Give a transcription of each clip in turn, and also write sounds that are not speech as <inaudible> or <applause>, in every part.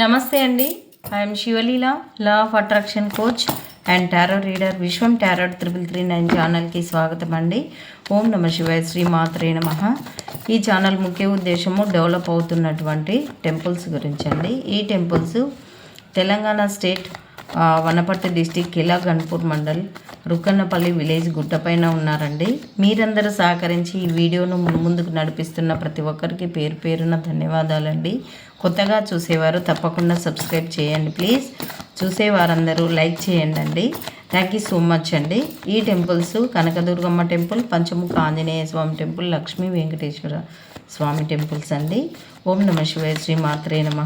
నమస్తే అండి. I'm Shivaleela law of attraction coach and tarot reader Vishwam tarot triple three nine ఛానల్కి స్వాగతం అండి. ఓం నమ శివాయ శ్రీ మాత్రే నమ. ఈ ఛానల్ ముఖ్య ఉద్దేశము డెవలప్ అవుతున్నటువంటి టెంపుల్స్ గురించి అండి. ఈ temples Telangana state Wanaparthy district Killa Ghanpur mandal Rukkannapalli village గుట్టపైన ఉన్నారండి. మీరందరూ సహకరించి ఈ వీడియోను ముందుకు నడిపిస్తున్న ప్రతి ఒక్కరికి పేరు పేరున ధన్యవాదాలండి. కొత్తగా చూసేవారు తప్పకుండా సబ్స్క్రైబ్ చేయండి ప్లీజ్. చూసేవారందరూ లైక్ చేయండి అండి థ్యాంక్ యూ సో మచ్ అండి. ఈ temples Kanakadurgamma temple Panchamukha Anjaneya Swamy temple Lakshmi Venkateswara Swamy temples అండి. ఓం నమ శివాయ శ్రీ మాత్రే నమ.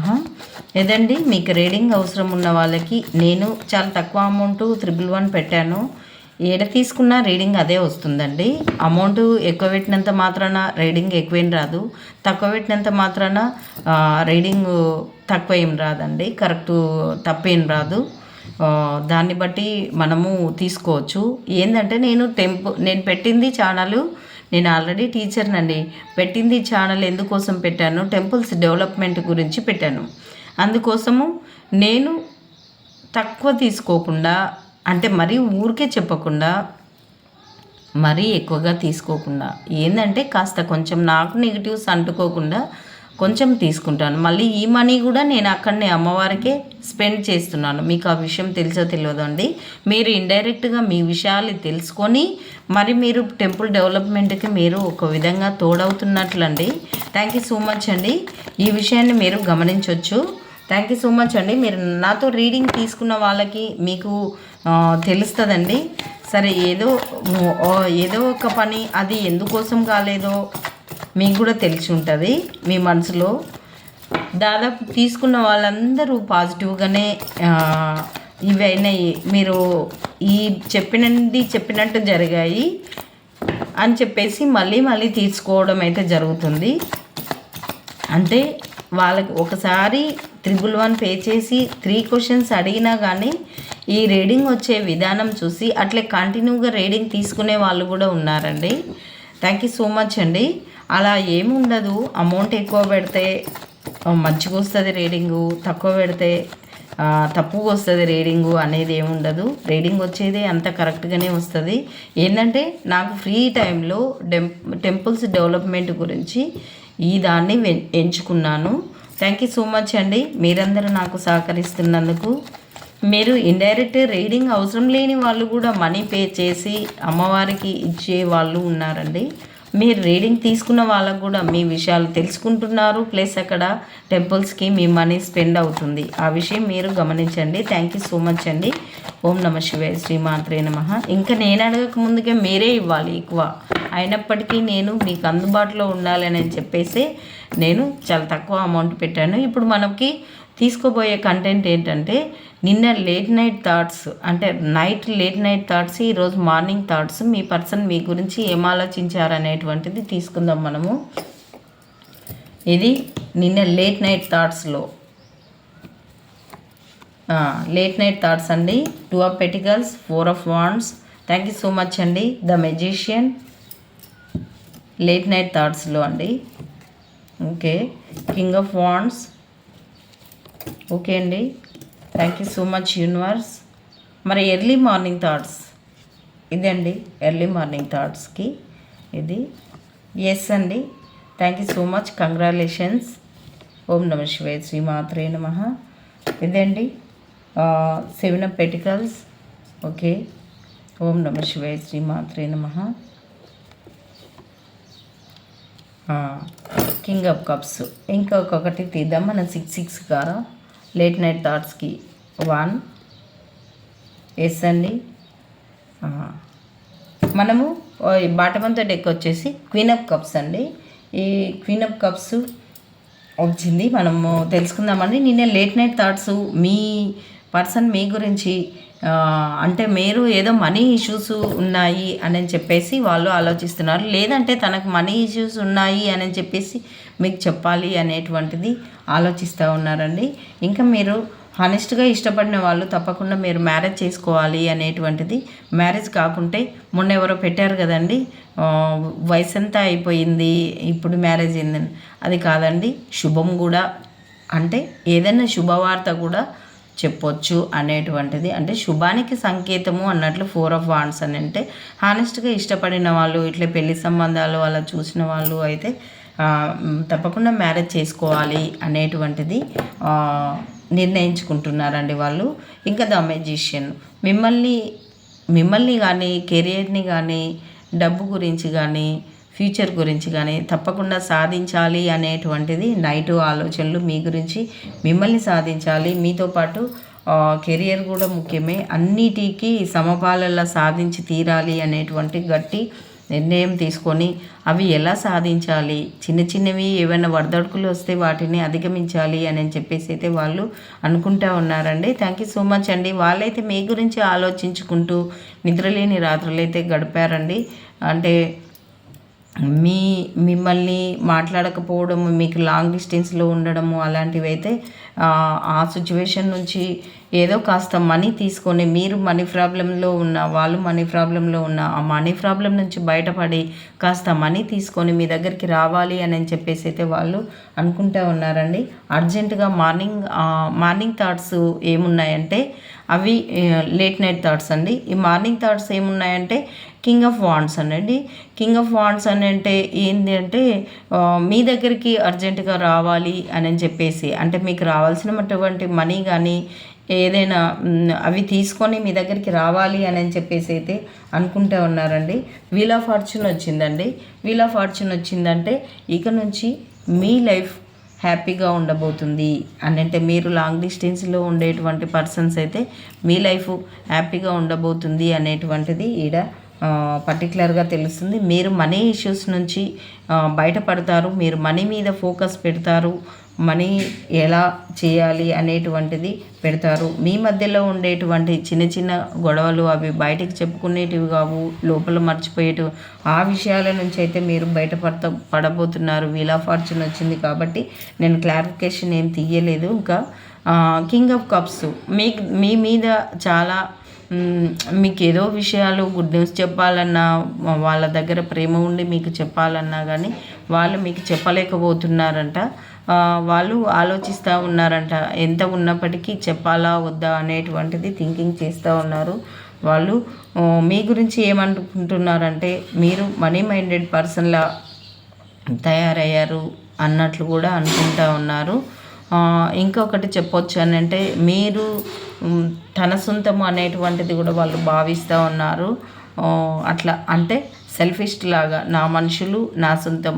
ఏదండి? మీకు రీడింగ్ అవసరం ఉన్న వాళ్ళకి నేను చాలా తక్కువ అమౌంట్ త్రిబుల్ వన్ పెట్టాను. ఏడ తీసుకున్నా రీడింగ్ అదే వస్తుందండి. అమౌంట్ ఎక్కువ పెట్టినంత మాత్రాన రీడింగ్ ఎక్కువేం రాదు. తక్కువ పెట్టినంత మాత్రాన రీడింగ్ తక్కువ ఏం రాదండి. కరెక్ట్ తప్పేం రాదు. దాన్ని బట్టి మనము తీసుకోవచ్చు. ఏంటంటే నేను టెంపు నేను పెట్టింది ఛానల్ నేను ఆల్రెడీ టీచర్నండి పెట్టింది ఛానల్ ఎందుకోసం పెట్టాను? టెంపుల్స్ డెవలప్మెంట్ గురించి పెట్టాను. అందుకోసము నేను తక్కువ తీసుకోకుండా అంటే మరీ ఊరికే చెప్పకుండా మరీ ఎక్కువగా తీసుకోకుండా ఏంటంటే కాస్త కొంచెం నాకు నెగిటివ్స్ అంటుకోకుండా కొంచెం తీసుకుంటాను. మళ్ళీ ఈ మనీ కూడా నేను అక్కడనే అమ్మవారికే స్పెండ్ చేస్తున్నాను. మీకు ఆ విషయం తెలుసో తెలియదు అండి. మీరు ఇండైరెక్ట్గా మీ విషయాలు తెలుసుకొని మరి మీరు టెంపుల్ డెవలప్మెంట్కి మీరు ఒక విధంగా తోడవుతున్నట్లండి. థ్యాంక్ యూ సో మచ్ అండి. ఈ విషయాన్ని మీరు గమనించవచ్చు థ్యాంక్ యూ సో మచ్ అండి. మీరు నాతో రీడింగ్ తీసుకున్న వాళ్ళకి మీకు తెలుస్తుందండి. సరే ఏదో ఏదో ఒక పని అది ఎందుకోసం కాలేదో మీకు కూడా తెలిసి ఉంటుంది. మీ మనసులో దాదాపు తీసుకున్న వాళ్ళందరూ పాజిటివ్గానే ఇవైనాయి మీరు ఈ చెప్పినది చెప్పినట్టు జరిగాయి అని చెప్పేసి మళ్ళీ మళ్ళీ తీసుకోవడం అయితే జరుగుతుంది. అంటే వాళ్ళకి ఒకసారి త్రిబుల్ వన్ పే చేసి త్రీ క్వశ్చన్స్ అడిగినా కానీ ఈ రీడింగ్ వచ్చే విధానం చూసి అట్లే కంటిన్యూగా రీడింగ్ తీసుకునే వాళ్ళు కూడా ఉన్నారండి. థ్యాంక్ యూ సో మచ్ అండి. అలా ఏముండదు. అమౌంట్ ఎక్కువ పెడితే మంచిగా వస్తుంది రీడింగు తక్కువ పెడితే తప్పుగా వస్తుంది రీడింగు అనేది ఏమి ఉండదు రీడింగ్ వచ్చేది అంత కరెక్ట్గానే వస్తుంది. ఏంటంటే నాకు ఫ్రీ టైంలో డెం టెంపుల్స్ డెవలప్మెంట్ గురించి ఈ దాన్ని ఎంచుకున్నాను. థ్యాంక్ యూ సో మచ్ అండి. మీరందరూ నాకు సహకరిస్తున్నందుకు. మీరు ఇండైరెక్ట్ రీడింగ్ అవసరం లేని వాళ్ళు కూడా మనీ పే చేసి అమ్మవారికి ఇచ్చే వాళ్ళు ఉన్నారండి. మీరు రీడింగ్ తీసుకున్న వాళ్ళకు కూడా మీ విషయాలు తెలుసుకుంటున్నారు. ప్లస్ అక్కడ టెంపుల్స్కి మీ మనీ స్పెండ్ అవుతుంది. ఆ విషయం మీరు గమనించండి. థ్యాంక్ యూ సో మచ్ అండి. ఓం నమ శివాయ శ్రీమాత్రే నమ. ఇంకా నేను అడగక ముందుకే మీరే ఇవ్వాలి ఎక్కువ. అయినప్పటికీ నేను మీకు అందుబాటులో ఉండాలని చెప్పేసి నేను చాలా తక్కువ అమౌంట్ పెట్టాను. ఇప్పుడు మనకి తీసుకోబోయే కంటెంట్ ఏంటంటే నిన్న లేట్ నైట్ థాట్స్ అంటే నైట్ లేట్ నైట్ థాట్స్ ఈరోజు మార్నింగ్ థాట్స్ మీ పర్సన్ మీ గురించి ఏం ఆలోచించారనేటువంటిది తీసుకుందాం మనము. ఇది నిన్న లేట్ నైట్ థాట్స్లో లేట్ నైట్ థాట్స్ అండి. Two of pentacles four of wands thank you so much అండి. ద మెజిషియన్ లేట్ నైట్ థాట్స్లో అండి. Okay king of wands okay అండి. Thank you so much universe మరి ఎర్లీ మార్నింగ్ థాట్స్ ఇదండి early morning థాట్స్కి ఇది yes అండి. Thank you so much congratulations ఓం నమ శివాయ శ్రీమాత్రే నమ. ఇదండి సెవెన్ ఆఫ్ పెటికల్స్ ఓకే. ఓం నమ శివాయ శ్రీమాత్రే నమ. కింగ్ ఆఫ్ కప్స్ ఇంకొకటి తీద్దాం. మనం సిక్స్ సిక్స్ కారా లేట్ నైట్ థాట్స్కి వన్. ఎస్ అండి ఆ. మనము బాటమంతా డెక్ వచ్చేసి క్వీన్ అప్ కప్స్ అండి. ఈ క్వీన్ అప్ కప్స్ వచ్చింది. మనము తెలుసుకుందామండి. నిన్న లేట్ నైట్ థాట్స్ మీ పర్సన్ మీ గురించి అంటే మీరు ఏదో మనీ ఇష్యూస్ ఉన్నాయి అని చెప్పేసి వాళ్ళు ఆలోచిస్తున్నారు. లేదంటే తనకు మనీ ఇష్యూస్ ఉన్నాయి అని చెప్పేసి మీకు చెప్పాలి అనేటువంటిది ఆలోచిస్తూ ఉన్నారండి. ఇంకా మీరు హానెస్ట్గా ఇష్టపడిన వాళ్ళు తప్పకుండా మీరు మ్యారేజ్ చేసుకోవాలి అనేటువంటిది మ్యారేజ్ కాకుంటే మొన్న ఎవరో పెట్టారు కదండి వయసు అంతా అయిపోయింది ఇప్పుడు మ్యారేజ్ అయిందని. అది కాదండి శుభం కూడా అంటే ఏదైనా శుభవార్త కూడా చెప్పొచ్చు అనేటువంటిది. అంటే శుభానికి సంకేతము అన్నట్లు ఫోర్ ఆఫ్ వాండ్స్ అని అంటే హానెస్ట్గా ఇష్టపడిన వాళ్ళు ఇట్లా పెళ్ళి సంబంధాలు అలా చూసిన వాళ్ళు అయితే తప్పకుండా మ్యారేజ్ చేసుకోవాలి అనేటువంటిది నిర్ణయించుకుంటున్నారండి వాళ్ళు. ఇంకా ద మెజిషియన్ మిమ్మల్ని మిమ్మల్ని కానీ కెరియర్ని కానీ డబ్బు గురించి కానీ ఫ్యూచర్ గురించి కానీ తప్పకుండా సాధించాలి అనేటువంటిది నైట్ ఆలోచనలు మీ గురించి మిమ్మల్ని సాధించాలి. మీతో పాటు కెరియర్ కూడా ముఖ్యమే. అన్నిటికీ సమపాలలా సాధించి తీరాలి అనేటువంటి గట్టి నిర్ణయం తీసుకొని అవి ఎలా సాధించాలి? చిన్న చిన్నవి ఏమైనా వరదడుకులు వస్తే వాటిని అధిగమించాలి అని చెప్పేసి అయితే వాళ్ళు అనుకుంటా ఉన్నారండి. థ్యాంక్ యూ సో మచ్ అండి. వాళ్ళైతే మీ గురించి ఆలోచించుకుంటూ నిద్రలేని రాత్రులైతే గడిపారండి. అంటే మీ మిమ్మల్ని మాట్లాడకపోవడము మీకు లాంగ్ డిస్టెన్స్లో ఉండడము అలాంటివి అయితే ఆ, సిచ్యువేషన్ నుంచి ఏదో కాస్త మనీ తీసుకొని మీరు మనీ ప్రాబ్లంలో ఉన్న వాళ్ళు మనీ ప్రాబ్లంలో ఉన్న ఆ మనీ ప్రాబ్లం నుంచి బయటపడి కాస్త మనీ తీసుకొని మీ దగ్గరికి రావాలి అని చెప్పేసి అయితే వాళ్ళు అనుకుంటా ఉన్నారండి. అర్జెంటుగా మార్నింగ్ మార్నింగ్ థాట్స్ ఏమున్నాయంటే అవి లేట్ నైట్ థాట్స్ అండి. ఈ మార్నింగ్ థాట్స్ ఏమున్నాయంటే కింగ్ ఆఫ్ వాండ్స్ అనండి. కింగ్ ఆఫ్ వాండ్స్ అని అంటే ఏంటి అంటే మీ దగ్గరికి అర్జెంటుగా రావాలి అని చెప్పేసి అంటే మీకు రావాల్సినటువంటి మనీ కానీ ఏదైనా అవి తీసుకొని మీ దగ్గరికి రావాలి అని చెప్పేసి అయితే అనుకుంటూ ఉన్నారండి. వీల్ ఆఫ్ ఫార్చ్యూన్ వచ్చిందండి. వీల్ ఆఫ్ ఫార్చ్యూన్ వచ్చిందంటే ఇక నుంచి మీ లైఫ్ హ్యాపీగా ఉండబోతుంది. అని అంటే మీరు లాంగ్ డిస్టెన్స్లో ఉండేటువంటి పర్సన్స్ అయితే మీ లైఫ్ హ్యాపీగా ఉండబోతుంది అనేటువంటిది ఈడ పర్టికులర్గా తెలుస్తుంది. మీరు మనీ ఇష్యూస్ నుంచి బయటపడతారు. మీరు మనీ మీద ఫోకస్ పెడతారు. మనీ ఎలా చేయాలి అనేటువంటిది పెడతారు. మీ మధ్యలో ఉండేటువంటి చిన్న చిన్న గొడవలు అవి బయటకు చెప్పుకునేటివి కావు లోపల మర్చిపోయేటివి ఆ విషయాల నుంచి అయితే మీరు బయటపడత పడబోతున్నారు. వీల్ ఆఫ్ ఫార్చ్యూన్ వచ్చింది కాబట్టి నేను క్లారిఫికేషన్ ఏం తీయలేదు. ఇంకా కింగ్ ఆఫ్ కప్స్ మీ మీ మీద చాలా మీకు ఏదో విషయాలు గుడ్ న్యూస్ చెప్పాలన్నా వాళ్ళ దగ్గర ప్రేమ ఉండి మీకు చెప్పాలన్నా కానీ వాళ్ళు మీకు చెప్పలేకపోతున్నారంట. వాళ్ళు ఆలోచిస్తూ ఉన్నారంట. ఎంత ఉన్నప్పటికీ చెప్పాలా వద్దా అనేటువంటిది థింకింగ్ చేస్తూ ఉన్నారు. వాళ్ళు మీ గురించి ఏమనుకుంటున్నారంటే మీరు మనీ మైండెడ్ పర్సన్లా తయారయ్యారు అన్నట్లు కూడా అనుకుంటా ఉన్నారు. ఇంకొకటి చెప్పొచ్చు అని అంటే మీరు తన సొంతము అనేటువంటిది కూడా వాళ్ళు భావిస్తూ ఉన్నారు. అట్లా అంటే సెల్ఫిస్ట్ లాగా నా మనుషులు నా సొంతం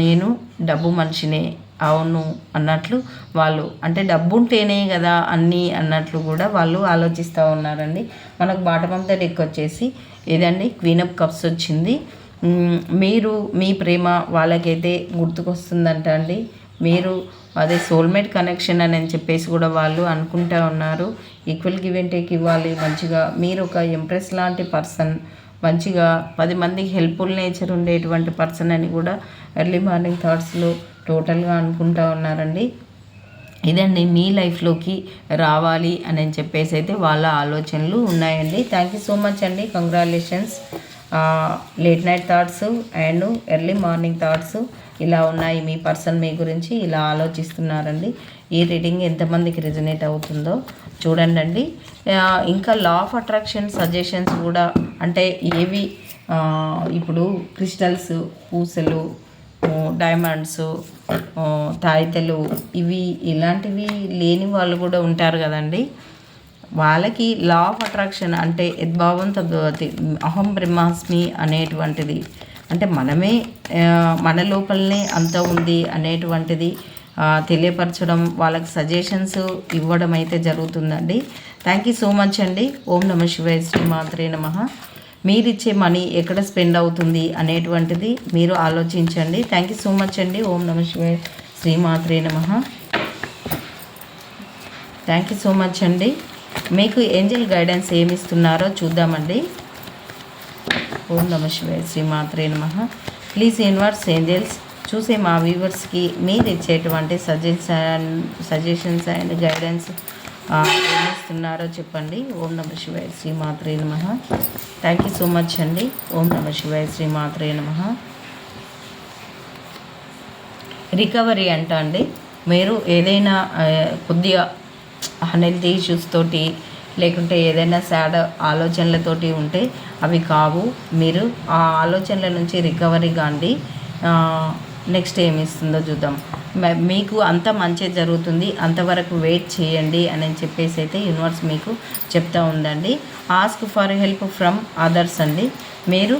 నేను డబ్బు మనిషినే అవును అన్నట్లు వాళ్ళు అంటే డబ్బు ఉంటేనే కదా అన్నీ అన్నట్లు కూడా వాళ్ళు ఆలోచిస్తూ ఉన్నారండి. మనకు బాటమ్ ఆఫ్ ద డెక్ వచ్చేసి ఏదండి? క్వీన్ అప్ కప్స్ వచ్చింది. మీరు మీ ప్రేమ వాళ్ళకైతే గుర్తుకొస్తుందంట అండి. మీరు అదే సోల్మేట్ కనెక్షన్ అని చెప్పేసి కూడా వాళ్ళు అనుకుంటా ఉన్నారు. ఈక్వల్ గివ్ అండ్ టేక్ ఇవ్వాలి మంచిగా. మీరు ఒక ఇంప్రెస్ లాంటి పర్సన్ మంచిగా పది మందికి హెల్ప్ఫుల్ నేచర్ ఉండేటువంటి పర్సన్ అని కూడా ఎర్లీ మార్నింగ్ థాట్స్లో టోటల్గా అనుకుంటా ఉన్నారండి. ఇదండి మీ లైఫ్లోకి రావాలి అని చెప్పేసి అయితే వాళ్ళ ఆలోచనలు ఉన్నాయండి. థ్యాంక్ యూ సో మచ్ అండి. Congratulations late night thoughts and early morning thoughts ఇలా ఉన్నాయి మీ పర్సన్ మీ గురించి ఇలా ఆలోచిస్తున్నారండి. ఈ రీడింగ్ ఎంతమందికి రిజనేట్ అవుతుందో చూడండి అండి ఇంకా లా ఆఫ్ అట్రాక్షన్ సజెషన్స్ కూడా అంటే ఏవి ఇప్పుడు క్రిస్టల్స్ పూసలు డైమండ్స్ తాయితలు ఇవి ఇలాంటివి లేని వాళ్ళు కూడా ఉంటారు కదండి. వాళ్ళకి లా ఆఫ్ అట్రాక్షన్ అంటే యద్భావం తద్భవతి అహం బ్రహ్మాస్మి అనేటువంటిది అంటే మనమే మన లోపలనే అంత ఉంది అనేటువంటిది తెలియపరచడం వాళ్ళకి సజెషన్స్ ఇవ్వడం అయితే జరుగుతుందండి. థ్యాంక్ యూ సో మచ్ అండి. ఓం నమ శివాయ శ్రీ మాత్రే నమ. మీరిచ్చే మనీ ఎక్కడ స్పెండ్ అవుతుంది అనేటువంటిది మీరు ఆలోచించండి. థ్యాంక్ యూ సో మచ్ అండి. ఓం నమ శివాయ శ్రీమాత్రే నమ. థ్యాంక్ యూ సో మచ్ అండి. మీకు ఏంజల్ గైడెన్స్ ఏమి ఇస్తున్నారో చూద్దామండి. ఓం నమ శివాయ శ్రీమాత్రే నమ. ప్లీజ్ ఇన్వర్స్ ఏంజల్స్ చూసే మా వ్యూవర్స్కి మీరు ఇచ్చేటువంటి సజెషన్ సజెషన్స్ అండ్ గైడెన్స్ ఇస్తున్నారో చెప్పండి. ఓం నమ శివాయ శ్రీమాత్రే నమ. థ్యాంక్ యూ సో మచ్ అండి. ఓం నమ శివాయ శ్రీమాత్రే నమ. రికవరీ అంట అండి. మీరు ఏదైనా కొద్దిగా హెల్త్ ఇష్యూస్ తోటి లేకుంటే ఏదైనా సాడ్ ఆలోచనలతోటి ఉంటే అవి కావు. మీరు ఆ ఆలోచనల నుంచి రికవరీ కాండి. నెక్స్ట్ ఏమి ఇస్తుందో చూద్దాం మీకు అంత మంచి జరుగుతుంది. అంతవరకు వెయిట్ చేయండి అని చెప్పేసి అయితే యూనివర్స్ మీకు చెప్తా ఉందండి ask for help from others అండి. మీరు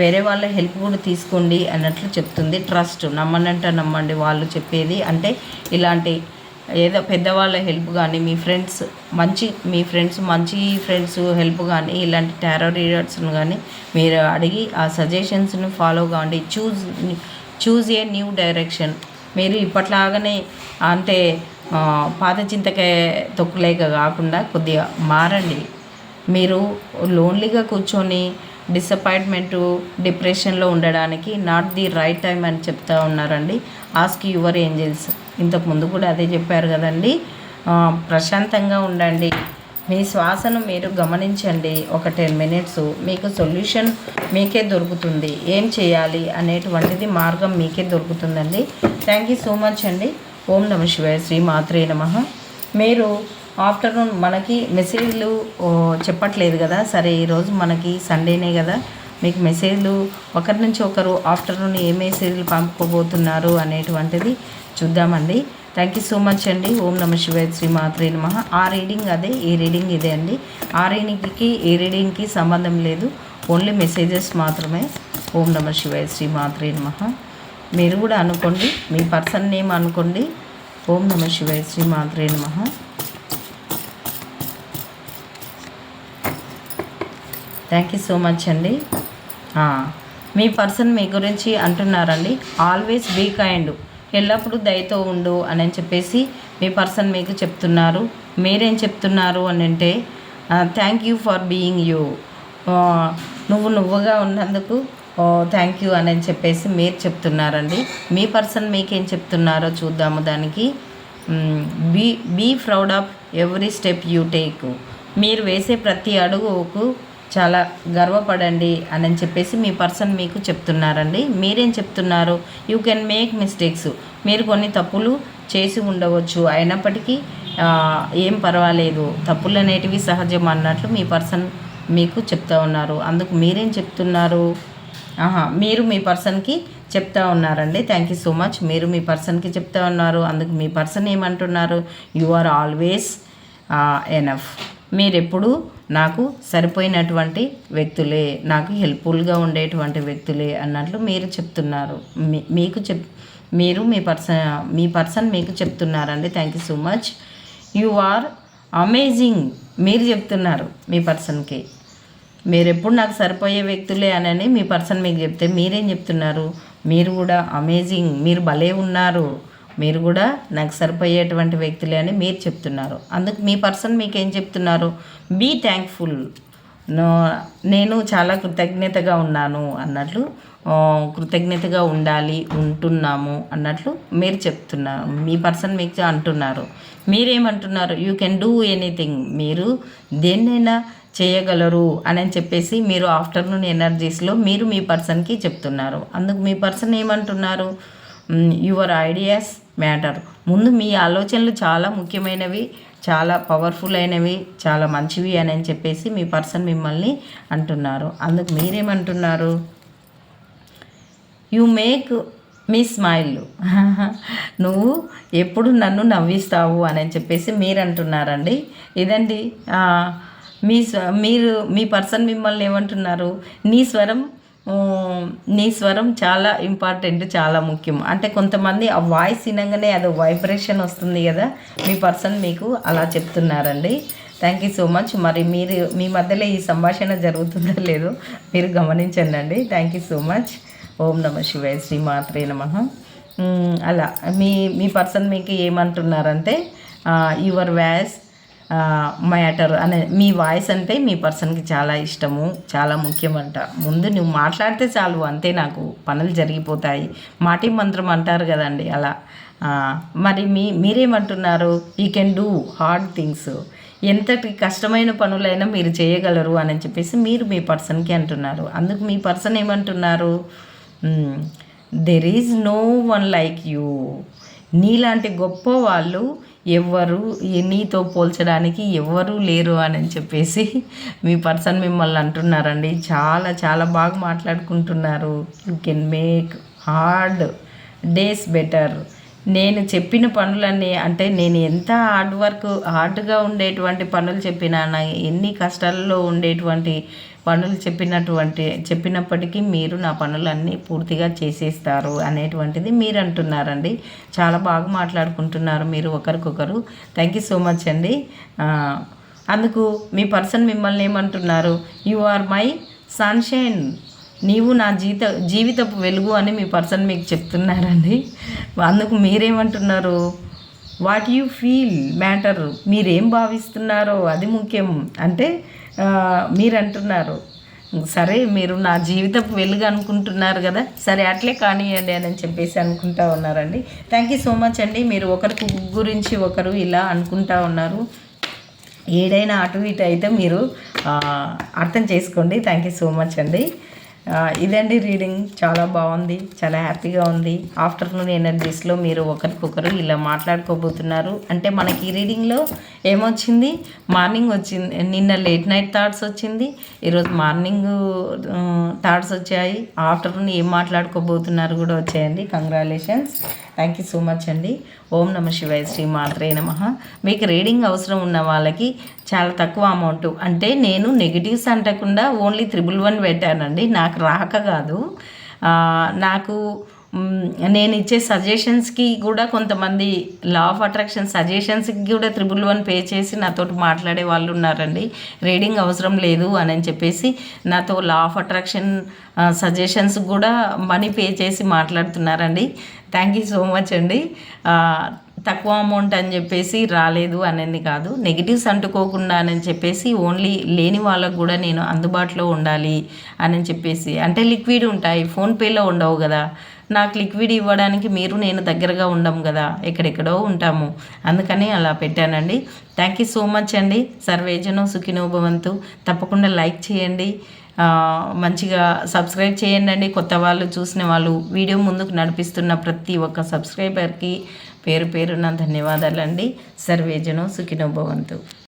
వేరే వాళ్ళ హెల్ప్ కూడా తీసుకోండి అన్నట్లు చెప్తుంది. ట్రస్ట్ నమ్మనంట నమ్మండి వాళ్ళు చెప్పేది. అంటే ఇలాంటి ఏదో పెద్దవాళ్ళ హెల్ప్ కానీ మీ ఫ్రెండ్స్ మంచి మీ ఫ్రెండ్స్ మంచి ఫ్రెండ్స్ హెల్ప్ కానీ ఇలాంటి టారో రీడర్స్ను కానీ మీరు అడిగి ఆ సజెషన్స్ను ఫాలో కావండి choose choose a new direction మీరు ఇప్పట్లాగానే అంటే పాత చింతకాయ తొక్కులేక కాకుండా కొద్దిగా మారండి. మీరు లోన్లీగా కూర్చొని డిసప్పాయింట్మెంటు డిప్రెషన్లో ఉండడానికి నాట్ ది రైట్ టైం అని చెప్తా ఉన్నారండి. ఆస్క్ యువర్ ఏంజల్స్ ఇంతకు ముందు కూడా అదే చెప్పారు కదండి. ప్రశాంతంగా ఉండండి. మీ శ్వాసను మీరు గమనించండి. ఒక టెన్ మినిట్స్ మీకు సొల్యూషన్ మీకే దొరుకుతుంది. ఏం చేయాలి అనేటువంటిది మార్గం మీకే దొరుకుతుందండి. థ్యాంక్ యూ సో మచ్ అండి. ఓం నమ శివాయ శ్రీ మాత్రే నమ. మీరు ఆఫ్టర్నూన్ మనకి మెసేజ్లు చెప్పట్లేదు కదా. సరే ఈరోజు మనకి సండేనే కదా. మీకు మెసేజ్లు ఒకరి నుంచి ఒకరు ఆఫ్టర్నూన్ ఏ మెసేజ్లు పంపుకోబోతున్నారు అనేటువంటిది చూద్దామండి. థ్యాంక్ యూ సో మచ్ అండి. ఓం నమ శివాయ శ్రీ మాత్రే నమ. ఆ రీడింగ్ అదే ఈ రీడింగ్ ఇదే అండి. ఆ రీడింగ్కి ఈ రీడింగ్కి సంబంధం లేదు. ఓన్లీ మెసేజెస్ మాత్రమే. ఓం నమ శివాయ శ్రీ మాత్రే నమ. మీరు కూడా అనుకోండి. మీ పర్సన్ నేమ్ అనుకోండి. ఓం నమ శివాయ శ్రీ మాత్రే నమ. థ్యాంక్ యూ సో మచ్ అండి. మీ పర్సన్ మీ గురించి అంటున్నారండి. ఆల్వేస్ బీ కైండ్ ఎల్లప్పుడూ దయతో ఉండు అని చెప్పేసి మీ పర్సన్ మీకు చెప్తున్నారు. మీరేం చెప్తున్నారు అని అంటే thank you for being you నువ్వు నువ్వుగా ఉన్నందుకు థ్యాంక్ యూ అని చెప్పేసి మీరు చెప్తున్నారండి. మీ పర్సన్ మీకేం చెప్తున్నారో చూద్దాము దానికి. Be be proud of every step you take మీరు వేసే ప్రతి అడుగుకు చాలా గర్వపడండి అని చెప్పేసి మీ పర్సన్ మీకు చెప్తున్నారండి. మీరేం చెప్తున్నారు? యూ కెన్ మేక్ మిస్టేక్స్ మీరు కొన్ని తప్పులు చేసి ఉండవచ్చు. అయినప్పటికీ ఏం పర్వాలేదు. తప్పులు అనేటివి సహజం అన్నట్లు మీ పర్సన్ మీకు చెప్తా ఉన్నారు. అందుకు మీరేం చెప్తున్నారు? ఆహా మీరు మీ పర్సన్కి చెప్తా ఉన్నారండి. థ్యాంక్ యూ సో మచ్ మీరు మీ పర్సన్కి చెప్తా ఉన్నారు. అందుకు మీ పర్సన్ ఏమంటున్నారు? యు ఆర్ ఆల్వేస్ ఎనఫ్ మీరెప్పుడు నాకు సరిపోయినటువంటి వ్యక్తులే నాకు హెల్ప్ఫుల్గా ఉండేటువంటి వ్యక్తులే అన్నట్లు మీరు చెప్తున్నారు. మీ- మీకు చెప్ మీరు మీ పర్సన్ మీ పర్సన్ మీకు చెప్తున్నారండి. Thank you so much. You are amazing మీరు చెప్తున్నారు మీ పర్సన్కి. మీరు ఎప్పుడు నాకు సరిపోయే వ్యక్తులే అనని మీ పర్సన్ మీకు చెప్తే మీరేం చెప్తున్నారు? మీరు కూడా అమేజింగ్ మీరు భలే ఉన్నారు. మీరు కూడా నాకు సరిపోయేటువంటి వ్యక్తులే అని మీరు చెప్తున్నారు. అందుకు మీ పర్సన్ మీకు ఏం చెప్తున్నారు? Be thankful. నేను చాలా కృతజ్ఞతగా ఉన్నాను అన్నట్లు కృతజ్ఞతగా ఉండాలి ఉంటున్నాము అన్నట్లు మీరు చెప్తున్నారు మీ పర్సన్ మీకు అంటున్నారు. మీరేమంటున్నారు? You can do anything. మీరు దేన్నైనా చేయగలరు అని చెప్పేసి మీరు ఆఫ్టర్నూన్ ఎనర్జీస్లో మీరు మీ పర్సన్కి చెప్తున్నారు. అందుకు మీ పర్సన్ ఏమంటున్నారు? Your ideas matter. ముందు మీ ఆలోచనలు చాలా ముఖ్యమైనవి చాలా పవర్ఫుల్ అయినవి చాలా మంచివి అని అని చెప్పేసి మీ పర్సన్ మిమ్మల్ని అంటున్నారు. అందుకు మీరేమంటున్నారు? You make me smile. <laughs> నువ్వు ఎప్పుడు నన్ను నవ్విస్తావు అని చెప్పేసి మీరు అంటున్నారండి ఇదండి మీ స్వ మీరు మీ పర్సన్ మిమ్మల్ని ఏమంటున్నారు? నీ స్వరం నీ స్వరం చాలా ఇంపార్టెంట్ చాలా ముఖ్యం. అంటే కొంతమంది ఆ వాయిస్ వినగానే అది వైబ్రేషన్ వస్తుంది కదా. మీ పర్సన్ మీకు అలా చెప్తున్నారండి. థ్యాంక్ యూ సో మచ్ మరి మీరు మీ మధ్యలో ఈ సంభాషణ జరుగుతుందో లేదో మీరు గమనించండి అండి థ్యాంక్ యూ సో మచ్ ఓం నమ శివాయ శ్రీ మాత్రే నమ. అలా మీ మీ పర్సన్ మీకు ఏమంటున్నారంటే యువర్ వ్యాస్ మ్యాటర్ అనే మీ వాయిస్ అంటే మీ పర్సన్కి చాలా ఇష్టము చాలా ముఖ్యమంట. ముందు నువ్వు మాట్లాడితే చాలు అంతే నాకు పనులు జరిగిపోతాయి. మాటి మంత్రం అంటారు కదండి అలా. మరి మీ మీరేమంటున్నారు? You can do hard things ఎంతటి కష్టమైన పనులైనా మీరు చేయగలరు అని చెప్పేసి మీరు మీ పర్సన్కి అంటున్నారు. అందుకు మీ పర్సన్ ఏమంటున్నారు? There is no one like you నీలాంటి గొప్ప వాళ్ళు ఎవ్వరు నీతో పోల్చడానికి ఎవ్వరూ లేరు అని చెప్పేసి మీ పర్సన్ మిమ్మల్ని అంటున్నారండి. చాలా చాలా బాగా మాట్లాడుకుంటున్నారు. You can make hard days better నేను చెప్పిన పనులన్నీ అంటే నేను ఎంత హార్డ్ వర్క్ హార్డ్గా ఉండేటువంటి పనులు చెప్పినా నా ఎన్ని కష్టాల్లో ఉండేటువంటి పనులు చెప్పినటువంటి చెప్పినప్పటికీ మీరు నా పనులన్నీ పూర్తిగా చేసేస్తారు అనేటువంటిది మీరు అంటున్నారండి. చాలా బాగా మాట్లాడుకుంటున్నారు మీరు ఒకరికొకరు. థ్యాంక్ యూ సో మచ్ అండి. అందుకు మీ పర్సన్ మిమ్మల్ని ఏమంటున్నారు? యు ఆర్ మై సన్షైన్ నీవు నా జీత జీవితపు వెలుగు అని మీ పర్సన్ మీకు చెప్తున్నారండి. అందుకు మీరేమంటున్నారు? What you feel matter? మీరేం భావిస్తున్నారో? అది ముఖ్యం. అంటే మీరు అంటున్నారు సరే మీరు నా జీవితపు వెలుగు అనుకుంటున్నారు కదా సరే అట్లే కానివ్వండి అని చెప్పేసి అనుకుంటా ఉన్నారండి. థ్యాంక్ యూ సో మచ్ అండి. మీరు ఒకరికి గురించి ఒకరు ఇలా అనుకుంటా ఉన్నారు. ఏడైనా అటు ఇటు అయితే మీరు అర్థం చేసుకోండి. థ్యాంక్ యూ సో మచ్ అండి. ఇదండి రీడింగ్. చాలా బాగుంది. చాలా హ్యాపీగా ఉంది. ఆఫ్టర్నూన్ ఎనర్జీస్లో మీరు ఒకరికొకరు ఇలా మాట్లాడుకోబోతున్నారు. అంటే మనకి ఈ రీడింగ్లో ఏమొచ్చింది? మార్నింగ్ వచ్చింది. నిన్న లేట్ నైట్ థాట్స్ వచ్చింది. ఈరోజు మార్నింగ్ థాట్స్ వచ్చాయి. ఆఫ్టర్నూన్ ఏం మాట్లాడుకోబోతున్నారు కూడా వచ్చాయండి. Congratulations. Thank you so much అండి. ఓం నమ శివాయ శ్రీ మాత్రే నమ. మీకు రీడింగ్ అవసరం ఉన్న వాళ్ళకి చాలా తక్కువ అమౌంట్. అంటే నేను నెగిటివ్స్ అంటకుండా ఓన్లీ త్రిబుల్ వన్ పెట్టానండి. నాకు రాక కాదు. నాకు నేను ఇచ్చే సజెషన్స్కి కూడా కొంతమంది లా ఆఫ్ అట్రాక్షన్ సజెషన్స్కి కూడా త్రిబుల్ వన్ పే చేసి నాతో మాట్లాడే వాళ్ళు ఉన్నారండి. రీడింగ్ అవసరం లేదు అని చెప్పేసి నాతో లా ఆఫ్ అట్రాక్షన్ సజెషన్స్ కూడా మనీ పే చేసి మాట్లాడుతున్నారండి. థ్యాంక్ యూ సో మచ్ అండి. తక్కువ అమౌంట్ అని చెప్పేసి రాలేదు అనేది కాదు. నెగిటివ్స్ అంటుకోకుండా అని చెప్పేసి ఓన్లీ లేని వాళ్ళకు కూడా నేను అందుబాటులో ఉండాలి అని చెప్పేసి. అంటే లిక్విడ్ ఉంటాయి ఫోన్పేలో ఉండవు కదా. నాకు లిక్విడ్ ఇవ్వడానికి మీరు నేను దగ్గరగా ఉండం కదా ఎక్కడెక్కడో ఉంటాము. అందుకని అలా పెట్టానండి. థ్యాంక్ యూ సో మచ్ అండి. సర్వేజనో సుఖినోభవంతు తప్పకుండా లైక్ చేయండి. మంచిగా సబ్స్క్రైబ్ చేయండి కొత్త వాళ్ళు చూసిన వాళ్ళు వీడియో ముందుకు నడిపిస్తున్న ప్రతి ఒక్క సబ్స్క్రైబర్కి పేరు పేరున ధన్యవాదాలండి. సర్వేజనో సుఖినోభవంతు